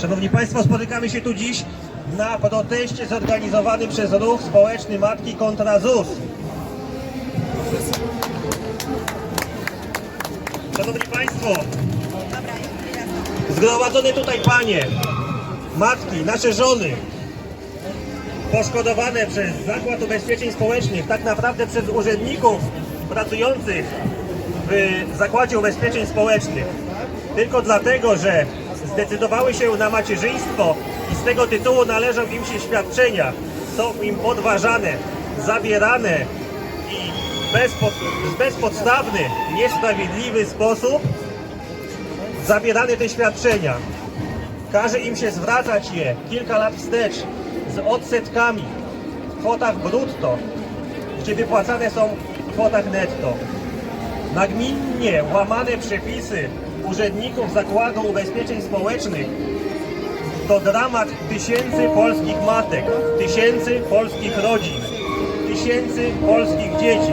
Szanowni Państwo, spotykamy się tu dziś na proteście zorganizowanym przez Ruch Społeczny Matki kontra ZUS. Szanowni Państwo, zgromadzone tutaj panie, matki, nasze żony, poszkodowane przez Zakład Ubezpieczeń Społecznych, tak naprawdę przez urzędników pracujących w Zakładzie Ubezpieczeń Społecznych, tylko dlatego, że zdecydowały się na macierzyństwo i z tego tytułu należą im się świadczenia, są im podważane, zabierane i bezpod, w bezpodstawny, niesprawiedliwy sposób zabierane te świadczenia. Każe im się zwracać je kilka lat wstecz z odsetkami w kwotach brutto, gdzie wypłacane są w kwotach netto. Nagminnie łamane przepisy urzędników Zakładu Ubezpieczeń Społecznych to dramat tysięcy polskich matek, tysięcy polskich rodzin, tysięcy polskich dzieci.